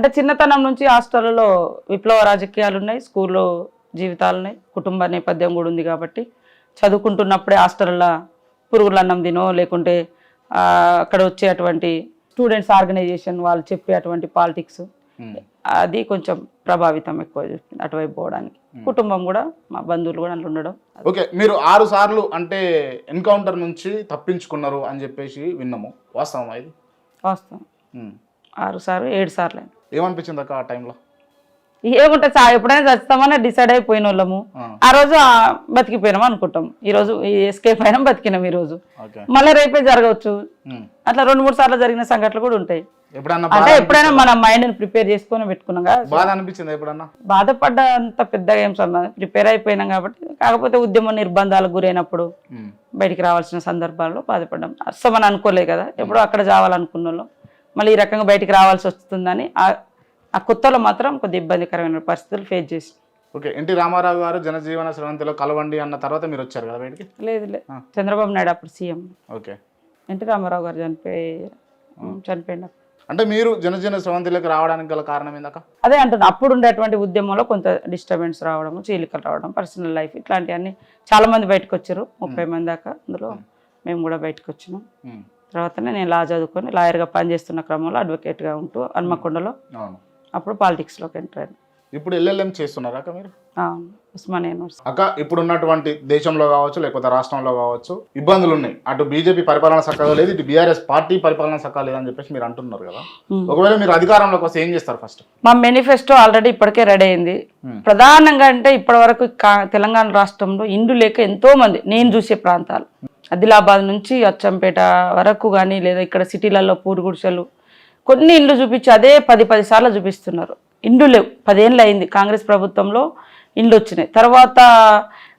అంటే చిన్నతనం నుంచి హాస్టల్లో విప్లవ రాజకీయాలు ఉన్నాయి స్కూల్లో జీవితాలు ఉన్నాయి కుటుంబ నేపథ్యం కూడా ఉంది కాబట్టి చదువుకుంటున్నప్పుడే హాస్టల్లో పురుగుల అన్నం తినో లేకుంటే అక్కడ వచ్చేటువంటి స్టూడెంట్స్ ఆర్గనైజేషన్ వాళ్ళు చెప్పే అటువంటి పాలిటిక్స్ ఉమ్. అది కొంచెం ప్రభావితం ఎక్కువ చూపింది అటువైపు పోవడానికి. కుటుంబం కూడా మా బంధువులు కూడా అందులో ఉండడం. ఓకే మీరు ఆరు సార్లు అంటే ఎన్కౌంటర్ నుంచి తప్పించుకున్నారు అని చెప్పేసి విన్నాము. వాస్తవమా ఇది? వాస్తవం. ఉమ్. ఆరు సార్లు ఏడు సార్లు ఏమనిపించింది అక్క ఆ టైంలో? ఏముంటే చా ఎప్పుడైనా చస్తామని డిసైడ్ అయిపోయిన వాళ్ళము. ఆ. రోజు బతికిపోయినాం అనుకుంటాం. ఈ రోజు ఈ ఎస్కేప్ అయినాం బతికినాం ఈ రోజు. మళ్ళీ రేపే జరగవచ్చు. అట్లా రెండు మూడు సార్లు జరిగిన సంఘటనలు కూడా ఉంటాయి. అంటే ఎప్పుడైనా మన మైండ్ ప్రిపేర్ చేసుకొని పెట్టుకున్నాం బాధ అనిపించింది ఎప్పుడన్నా? బాధపడ్డ అంత పెద్దగా ఏం సంబంధం ప్రిపేర్ అయిపోయినాం కాబట్టి కాకపోతే ఉద్యమ నిర్బంధాలకు గురైనప్పుడు. బయటికి రావాల్సిన సందర్భాల్లో బాధపడ్డాం. అస్సమని అనుకోలే కదా. ఎప్పుడో అక్కడ చావాలనుకున్న వాళ్ళం. మళ్ళీ ఈ రకంగా బయటికి రావాల్సి వస్తుందని ఆ- కొత్తలో మాత్రం కొద్ది ఇబ్బందికరమైన పరిస్థితులు ఫేస్ చేసి. ఓకే ఎన్టీ రామారావు గారు జనజీవన స్రవంతిలో కలవండి అన్న తర్వాత మీరు వచ్చారు కదా బయటికి? లేదు లేదు. చంద్రబాబు నాయుడు అప్పుడు సీఎం. ఓకే. ఎన్టీ రామారావు గారు చనిపోయి చనిపోయిన అంటే మీరు జనజీవన స్రవంతిలోకి రావడానికి గల కారణం ఏందక్క? అదే అంటున్నా అప్పుడు ఉండేటువంటి ఉద్యమంలో కొంత డిస్టర్బెన్స్ రావడం చీలికలు రావడం పర్సనల్ లైఫ్ ఇట్లాంటివన్నీ చాలా మంది బయటకు వచ్చారు. ముప్పై మంది దాకా అందులో మేము. కూడా బయటకు వచ్చినాం. తర్వాతనే నేను లా చదువుకొని లాయర్గా పనిచేస్తున్న క్రమంలో అడ్వకేట్గా ఉంటూ హన్మకొండలో అప్పుడు పాలిటిక్స్లోకి ఎంటర్ అయ్యాను. ఇప్పుడు ఎల్ఎల్ఎం చేస్తున్నారా అక్క మీరు? ఉస్మానియా యూనివర్సిటీ. అక్క ఇప్పుడు ఉన్నటువంటి దేశంలో కావచ్చు లేకపోతే రాష్ట్రంలో కావచ్చు ఇబ్బందులు ఉన్నాయి. అటు బీజేపీ పరిపాలన చక్కగా లేదు ఇటు బీఆర్ఎస్ పార్టీ పరిపాలన చక్కగా లేదని చెప్పేసి మీరు అంటున్నారు కదా. ఒకవేళ మీరు అధికారంలోకి వస్తే ఏం చేస్తారు ఫస్ట్ మా మేనిఫెస్టో ఆల్రెడీ ఇప్పటికే రెడీ అయింది. ప్రధానంగా అంటే ఇప్పటివరకు కా- తెలంగాణ రాష్ట్రంలో ఇండ్లు లేక ఎంతో మంది నేను చూసే ప్రాంతాలు. ఆదిలాబాద్ నుంచి అచ్చంపేట వరకు కానీ లేదా ఇక్కడ సిటీలలో పూరు గుడిసెలు కొన్ని ఇండ్లు చూపించి అదే పది పది సార్లు చూపిస్తున్నారు. ఇండ్లు లేవు. పదేళ్ళు అయింది కాంగ్రెస్ ప్రభుత్వంలో ఇండ్లు వచ్చినాయి. తర్వాత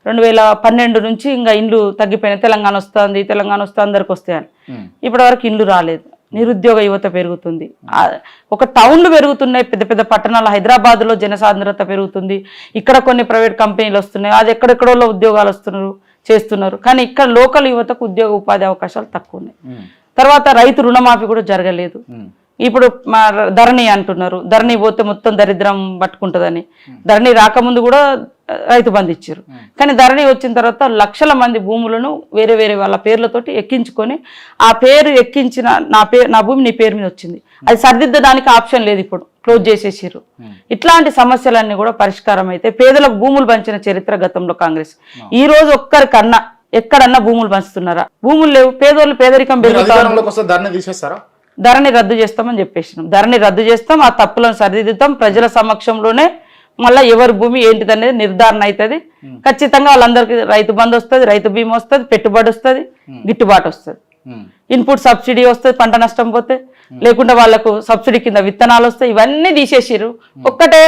రెండు వేల పన్నెండు నుంచి ఇంకా ఇండ్లు తగ్గిపోయినాయి. తెలంగాణ వస్తుంది తెలంగాణ వస్తే అందరికి వస్తాయని. ఇప్పటి వరకు ఇండ్లు రాలేదు. నిరుద్యోగ యువత పెరుగుతుంది. ఒక టౌన్లు పెరుగుతున్నాయి. పెద్ద పెద్ద పట్టణాలు. హైదరాబాద్లో జనసాంద్రత పెరుగుతుంది. ఇక్కడ కొన్ని ప్రైవేట్ కంపెనీలు వస్తున్నాయి. అది ఎక్కడెక్కడో ఉద్యోగాలు వస్తున్నారు చేస్తున్నారు. కానీ ఇక్కడ లోకల్ యువతకు ఉద్యోగ ఉపాధి అవకాశాలు తక్కువ ఉన్నాయి. తర్వాత రైతు రుణమాఫీ కూడా జరగలేదు. ఇప్పుడు మా ధరణి అంటున్నారు. ధరణి పోతే మొత్తం దరిద్రం పట్టుకుంటుందని. ధరణి రాకముందు కూడా రైతు బంధు ఇచ్చారు కానీ ధరణి వచ్చిన తర్వాత లక్షల మంది భూములను వేరే వేరే వాళ్ళ పేర్లతోటి ఎక్కించుకొని ఆ పేరు ఎక్కించిన నా పేరు నా భూమి నీ పేరు మీద వచ్చింది. అది సరిదిద్దడానికి ఆప్షన్ లేదు ఇప్పుడు. క్లోజ్ చేసేసారు ఇట్లాంటి సమస్యలన్నీ కూడా పరిష్కారం అయితే పేదలకు భూములు పంచిన చరిత్ర గతంలో కాంగ్రెస్. ఈ రోజు ఒక్కరికన్నా ఎక్కడన్నా భూములు పంచుతున్నారా? భూములు లేవు పేదోళ్ళు పేదరికం మీరు ధరని రద్దు చేస్తామని చెప్పేసినాం. ధరని రద్దు చేస్తాం ఆ తప్పులను సరిదిద్దుతాం ప్రజల సమక్షంలోనే మళ్ళీ ఎవరి భూమి ఏంటిది అనేది నిర్ధారణ అవుతుంది ఖచ్చితంగా వాళ్ళందరికీ రైతు బంధు వస్తుంది రైతు బీమా వస్తుంది పెట్టుబడి వస్తుంది గిట్టుబాటు వస్తుంది. ఇన్పుట్ సబ్సిడీ వస్తుంది పంట నష్టం పోతే. లేకుంటే వాళ్ళకు సబ్సిడీ కింద విత్తనాలు వస్తాయి ఇవన్నీ తీసేసిర్రు. ఒక్కటే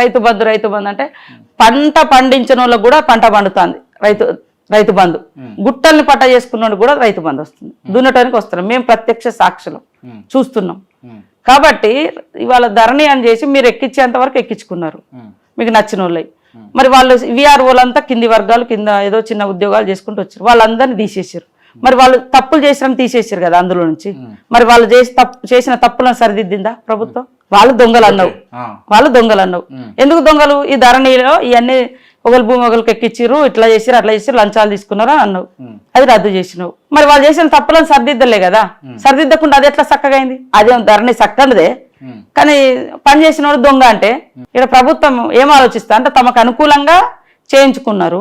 రైతు బంధు రైతు బంధు అంటే పంట పండించిన వాళ్ళకు కూడా పంట పండుతుంది. రైతు రైతు బంధు. గుట్టల్ని పట్ట చేసుకున్నోడు కూడా రైతు బంధు వస్తుంది. దున్నటానికి వస్తున్నాం. మేము ప్రత్యక్ష సాక్షులం. చూస్తున్నాం. కాబట్టి ఇవాళ ధరణి అని చేసి మీరు ఎక్కించేంత వరకు ఎక్కించుకున్నారు. మీకు నచ్చిన వాళ్ళవి మరి వాళ్ళు విఆర్ఓలంతా కింది వర్గాలు కింద ఏదో చిన్న ఉద్యోగాలు చేసుకుంటూ వచ్చారు. వాళ్ళందరినీ తీసేసారు మరి వాళ్ళు తప్పులు చేసిన తీసేసారు కదా అందులో నుంచి. మరి వాళ్ళు చేసి తప్పు చేసిన తప్పులను సరిదిద్దిందా ప్రభుత్వం? వాళ్ళు దొంగలు అన్నావు. వాళ్ళు దొంగలు అన్నావు ఎందుకు దొంగలు? ఈ ధరణిలో ఇవన్నీ ఒకరి భూమి ఒకరికి ఎక్కిచ్చిర్రు ఇట్లా చేసిరు అట్లా చేసిరు లంచాలు తీసుకున్నారు అని అన్నావు. అది రద్దు చేసినావు. మరి వాళ్ళు చేసిన తప్పులను సరిదిద్దలే కదా. సరిదిద్దకుండా అది ఎట్లా చక్కగా అయింది అదేం ధరణి చక్కనిదే. కానీ పని చేసిన వాడు దొంగ అంటే ఇక్కడ ప్రభుత్వం ఏం ఆలోచిస్తా అంటే తమకు అనుకూలంగా చేయించుకున్నారు.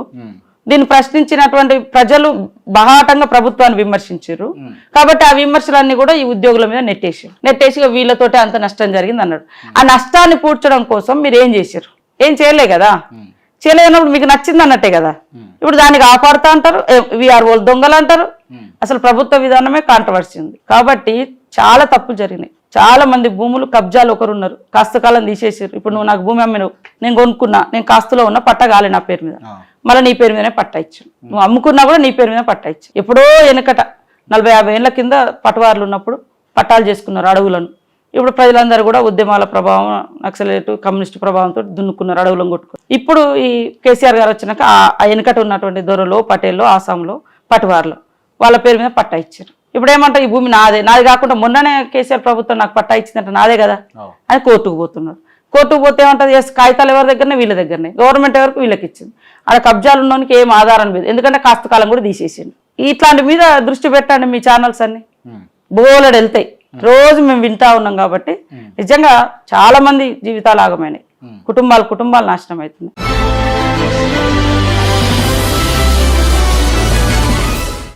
దీన్ని ప్రశ్నించినటువంటి ప్రజలు బహాటంగా ప్రభుత్వాన్ని విమర్శించారు కాబట్టి ఆ విమర్శలన్నీ కూడా ఈ ఉద్యోగుల మీద నెట్టేసారు నెట్టేసి వీళ్ళతోటి అంత నష్టం జరిగింది అన్నాడు. ఆ నష్టాన్ని పూడ్చడం కోసం మీరు ఏం చేశారు ఏం చేయలే కదా? చేయలేనప్పుడు మీకు నచ్చింది అన్నట్టే కదా. ఇప్పుడు దాన్ని కాపాడుతా అంటారు విఆర్ఓ దొంగలు అంటారు. అసలు ప్రభుత్వ విధానమే కాంట్రవర్సీ ఉంది కాబట్టి చాలా తప్పులు జరిగినాయి. చాలా మంది భూములు కబ్జాలు ఒకరు ఉన్నారు కాస్త కాలం తీసేసారు. ఇప్పుడు నువ్వు నాకు భూమి అమ్మినవు. నేను కొనుక్కున్నా నేను కాస్తులో ఉన్న పట్ట కాలే నా పేరు మీద. మళ్ళీ నీ పేరు మీదనే పట్టా ఇచ్చాను. నువ్వు అమ్ముకున్నా కూడా నీ పేరు మీద పట్టా ఇచ్చాను. ఎప్పుడో వెనకట నలభై యాభై ఏళ్ళ కింద పటవార్లు ఉన్నప్పుడు పట్టాలు చేసుకున్నారు అడవులను. ఇప్పుడు ప్రజలందరూ కూడా ఉద్యమాల ప్రభావం నక్సలేటు కమ్యూనిస్ట్ ప్రభావంతో దున్నుకున్నారు అడవులను కొట్టుకున్నారు. ఇప్పుడు ఈ కేసీఆర్ గారు వచ్చినాక ఆ- వెనకట ఉన్నటువంటి దొరలో పటేల్లో ఆసాంలో పటవార్లు వాళ్ళ పేరు మీద పట్టా ఇచ్చారు. ఇప్పుడు ఏమంటారు ఈ భూమి నాదే. నాది కాకుండా మొన్ననే కేసీఆర్ ప్రభుత్వం నాకు పట్టా ఇచ్చిందంట నాదే కదా. అని కోర్టుకు పోతున్నారు. కోర్టుకు పోతే ఏమంటుంది ఎస్ కాగితాలు ఎవరి దగ్గరనే? వీళ్ళ దగ్గరనే. గవర్నమెంట్ ఎవరికి వీళ్ళకి ఇచ్చింది. ఆడ కబ్జాలు ఉన్నోనికి ఏం ఆధారం లేదు. ఎందుకంటే కాస్త కాలం కూడా తీసేసింది ఇట్లాంటి మీద దృష్టి పెట్టండి మీ ఛానల్స్ అన్ని. బోలెడు వెళ్తాయి. రోజు మేము వింటా ఉన్నాం కాబట్టి నిజంగా చాలా మంది జీవితాలు ఆగమైనాయి. కుటుంబాలు కుటుంబాలు నాశనం అవుతుంది